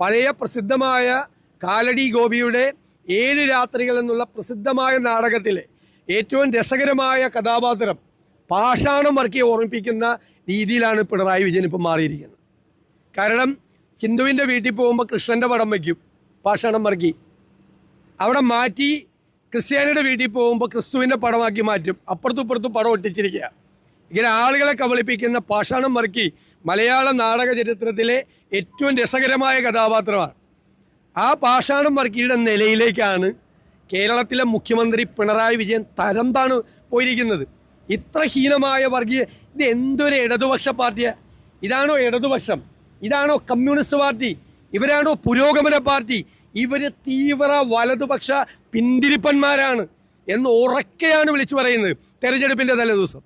പഴയ പ്രസിദ്ധമായ കാലടി ഗോപിയുടെ ഏഴ് രാത്രികൾ എന്നുള്ള പ്രസിദ്ധമായ നാടകത്തിലെ ഏറ്റവും രസകരമായ കഥാപാത്രം പാഷാണം വർക്കിയെ ഓർമ്മിപ്പിക്കുന്ന രീതിയിലാണ് പിണറായി വിജയൻ ഇപ്പം മാറിയിരിക്കുന്നത്. കാരണം ഹിന്ദുവിന്റെ വീട്ടിൽ പോകുമ്പോൾ കൃഷ്ണന്റെ പടം വയ്ക്കും പാഷാണം വർക്കി അവിടെ മാറ്റി ക്രിസ്ത്യാനിയുടെ വീട്ടിൽ പോകുമ്പോൾ ക്രിസ്തുവിന്റെ പടമാക്കി മാറ്റും. അപ്പുറത്തും ഇപ്പുറത്തും പടം ഒട്ടിച്ചിരിക്കുക. ഇങ്ങനെ ആളുകളെ കബളിപ്പിക്കുന്ന പാഷാണം മറക്കി മലയാള നാടക ചരിത്രത്തിലെ ഏറ്റവും രസകരമായ കഥാപാത്രമാണ്. ആ പാഷാണം വർക്കിയുടെ നിലയിലേക്കാണ് കേരളത്തിലെ മുഖ്യമന്ത്രി പിണറായി വിജയൻ തരം താണ് പോയിരിക്കുന്നത്. ഇത്ര ഹീനമായ വർഗീയ ഇത് എന്തൊരു ഇടതുപക്ഷ പാർട്ടിയാണ് ഇതാണോ ഇടതുപക്ഷം? ഇതാണോ കമ്മ്യൂണിസ്റ്റ് പാർട്ടി? ഇവരാണോ പുരോഗമന പാർട്ടി? ഇവർ തീവ്ര വലതുപക്ഷ പിന്തിരിപ്പന്മാരാണ് എന്ന് ഉറക്കെയാണ് വിളിച്ചു പറയുന്നത് തെരഞ്ഞെടുപ്പിന്റെ തലേദിവസം.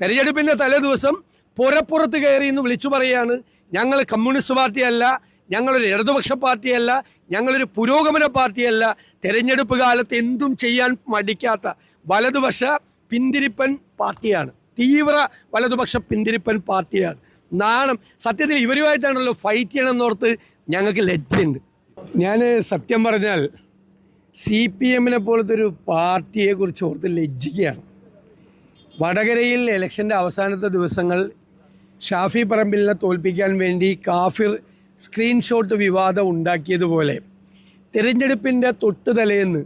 തെരഞ്ഞെടുപ്പിന്റെ തലേദിവസം പുറപ്പുറത്ത് കയറി എന്ന് വിളിച്ചു പറയുകയാണ് ഞങ്ങൾ കമ്മ്യൂണിസ്റ്റ് പാർട്ടിയല്ല ഞങ്ങളൊരു ഇടതുപക്ഷ പാർട്ടിയല്ല ഞങ്ങളൊരു പുരോഗമന പാർട്ടിയല്ല. തെരഞ്ഞെടുപ്പ് കാലത്ത് എന്തും ചെയ്യാൻ മടിക്കാത്ത വലതുപക്ഷ പിന്തിരിപ്പൻ പാർട്ടിയാണ്. തീവ്ര വലതുപക്ഷ പിന്തിരിപ്പൻ പാർട്ടിയാണ്. നാണം സത്യത്തിൽ ഇവരുമായിട്ടാണല്ലോ ഫൈറ്റ് ചെയ്യണമെന്നോർത്ത് ഞങ്ങൾക്ക് ലജ്ജയുണ്ട്. ഞാൻ സത്യം പറഞ്ഞാൽ സി പി എമ്മിനെ പോലത്തെ ഒരു പാർട്ടിയെക്കുറിച്ച് ഓർത്ത് ലജ്ജിക്കുകയാണ്. വടകരയിൽ ഇലക്ഷന്റെ അവസാനത്തെ ദിവസങ്ങൾ ഷാഫി പറമ്പിലിനെ തോൽപ്പിക്കാൻ വേണ്ടി കാഫിർ സ്ക്രീൻഷോട്ട് വിവാദം ഉണ്ടാക്കിയതുപോലെ. തിരഞ്ഞെടുപ്പിന്റെ തൊട്ട് തലേന്ന്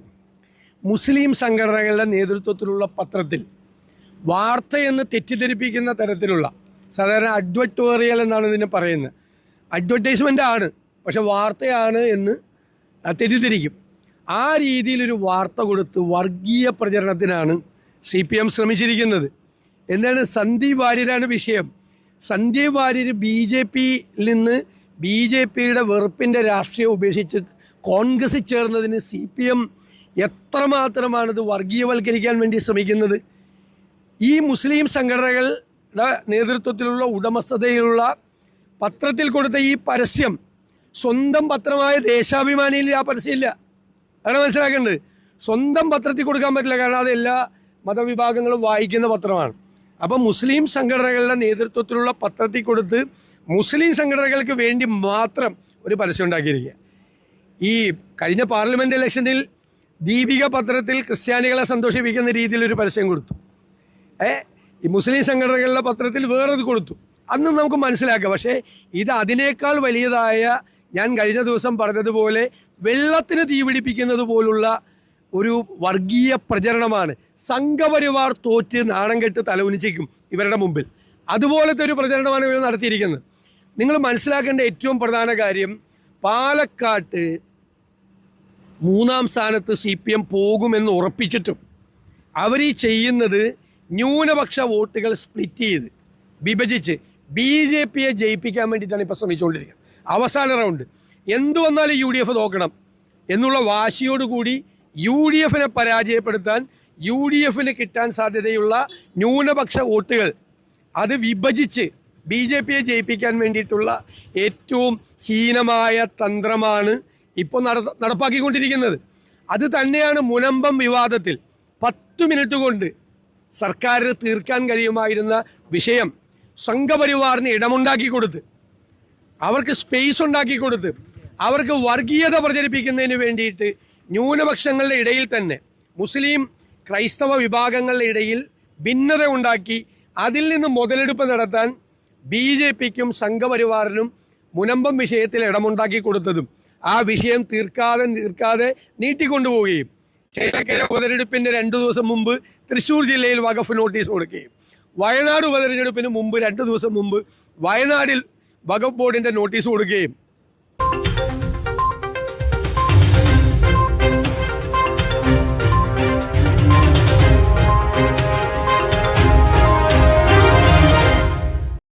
മുസ്ലിം സംഘടനകളുടെ നേതൃത്വത്തിലുള്ള പത്രത്തിൽ വാർത്തയെന്ന് തെറ്റിദ്ധരിപ്പിക്കുന്ന തരത്തിലുള്ള സാധാരണ അഡ്വറ്റോറിയൽ എന്നാണ് ഇതിനെ പറയുന്നത്. അഡ്വർടൈസ്മെന്റ് ആണ് പക്ഷെ വാർത്തയാണ് എന്ന് തെറ്റിദ്ധരിക്കും. ആ രീതിയിലൊരു വാർത്ത കൊടുത്ത് വർഗീയ പ്രചരണത്തിനാണ് സി പി എം ശ്രമിച്ചിരിക്കുന്നത്. എന്താണ് സന്ദീപ് വാര്യരാണ് വിഷയം. സന്ദീപ് വാര്യർ ബി ജെ പിയിൽ നിന്ന് ബി ജെ പിയുടെ വെറുപ്പിന്റെ രാഷ്ട്രീയം ഉപേക്ഷിച്ച് കോൺഗ്രസ് ചേർന്നതിന് സി പി എം എത്രമാത്രമാണിത് വർഗീയവൽക്കരിക്കാൻ വേണ്ടി ശ്രമിക്കുന്നത്? ഈ മുസ്ലിം സംഘടനകളുടെ നേതൃത്വത്തിലുള്ള ഉടമസ്ഥതയിലുള്ള പത്രത്തിൽ കൊടുത്ത ഈ പരസ്യം സ്വന്തം പത്രമായ ദേശാഭിമാനിയിൽ ആ പരസ്യമില്ല. അങ്ങനെ മനസ്സിലാക്കേണ്ടത്. സ്വന്തം പത്രത്തിൽ കൊടുക്കാൻ പറ്റില്ല. കാരണം അത് എല്ലാ മതവിഭാഗങ്ങളും വായിക്കുന്ന പത്രമാണ്. അപ്പം മുസ്ലിം സംഘടനകളുടെ നേതൃത്വത്തിലുള്ള പത്രത്തിൽ കൊടുത്ത് മുസ്ലിം സംഘടനകൾക്ക് വേണ്ടി മാത്രം ഒരു പരസ്യം ഉണ്ടാക്കിയിരിക്കുക. ഈ കഴിഞ്ഞ പാർലമെന്റ് ഇലക്ഷനിൽ ദീപിക പത്രത്തിൽ ക്രിസ്ത്യാനികളെ സന്തോഷിപ്പിക്കുന്ന രീതിയിൽ ഒരു പരസ്യം കൊടുത്തു. ഏ ഈ മുസ്ലിം സംഘടനകളുടെ പത്രത്തിൽ വേറൊരു കൊടുത്തു. അന്നും നമുക്ക് മനസ്സിലാക്കാം. പക്ഷേ ഇത് അതിനേക്കാൾ വലിയതായ ഞാൻ കഴിഞ്ഞ ദിവസം പറഞ്ഞതുപോലെ വെള്ളത്തിന് തീപിടിപ്പിക്കുന്നത് പോലുള്ള ഒരു വർഗീയ പ്രചരണമാണ്. സംഘപരിവാർ തോറ്റ് നാണം കെട്ട് തലകുനിച്ചേക്കും ഇവരുടെ മുമ്പിൽ. അതുപോലത്തെ ഒരു പ്രചരണമാണ് ഇവർ നടത്തിയിരിക്കുന്നത്. നിങ്ങൾ മനസ്സിലാക്കേണ്ട ഏറ്റവും പ്രധാന കാര്യം പാലക്കാട്ട് മൂന്നാം സ്ഥാനത്ത് സി പി എം പോകുമെന്ന് ഉറപ്പിച്ചിട്ടും അവർ ഈ ചെയ്യുന്നത് ന്യൂനപക്ഷ വോട്ടുകൾ സ്പ്ലിറ്റ് ചെയ്ത് വിഭജിച്ച് ബി ജെ പിയെ ജയിപ്പിക്കാൻ വേണ്ടിയിട്ടാണ് ഇപ്പോൾ ശ്രമിച്ചുകൊണ്ടിരിക്കുന്നത്. അവസാന റൗണ്ട് എന്തു വന്നാലും യു ഡി എഫ് നോക്കണം. എന്നുള്ള വാശിയോടുകൂടി യു ഡി എഫിനെ പരാജയപ്പെടുത്താൻ യു ഡി എഫിന് കിട്ടാൻ സാധ്യതയുള്ള ന്യൂനപക്ഷ വോട്ടുകൾ അത് വിഭജിച്ച് ബി ജെ പിയെ ജയിപ്പിക്കാൻ വേണ്ടിയിട്ടുള്ള ഏറ്റവും ഹീനമായ തന്ത്രമാണ് ഇപ്പോൾ നട നടപ്പാക്കിക്കൊണ്ടിരിക്കുന്നത്. അത് തന്നെയാണ് മുനമ്പം വിവാദത്തിൽ പത്ത് മിനിറ്റ് കൊണ്ട് സർക്കാരിന് തീർക്കാൻ കഴിയുമായിരുന്ന വിഷയം സംഘപരിവാറിന് ഇടമുണ്ടാക്കി കൊടുത്ത് അവർക്ക് സ്പേസ് ഉണ്ടാക്കി കൊടുത്ത് അവർക്ക് വർഗീയത പ്രചരിപ്പിക്കുന്നതിന് വേണ്ടിയിട്ട് ന്യൂനപക്ഷങ്ങളുടെ ഇടയിൽ തന്നെ മുസ്ലിം ക്രൈസ്തവ വിഭാഗങ്ങളുടെ ഇടയിൽ ഭിന്നത ഉണ്ടാക്കി അതിൽ നിന്ന് മുതലെടുപ്പ് നടത്താൻ ബി ജെ പിക്കും സംഘപരിവാറിനും മുനമ്പം വിഷയത്തിൽ ഇടമുണ്ടാക്കി കൊടുത്തതും ആ വിഷയം തീർക്കാതെ തീർക്കാതെ നീട്ടിക്കൊണ്ടുപോവുകയും ചേലക്കര ഉപതെരഞ്ഞെടുപ്പിന്റെ രണ്ട് ദിവസം മുമ്പ് തൃശ്ശൂർ ജില്ലയിൽ വഖഫ് നോട്ടീസ് കൊടുക്കുകയും. വയനാട് ഉപതെരഞ്ഞെടുപ്പിന് മുമ്പ് രണ്ട് ദിവസം മുമ്പ് വയനാടിൽ വഖഫ് ബോർഡിന്റെ നോട്ടീസ് കൊടുക്കുകയും.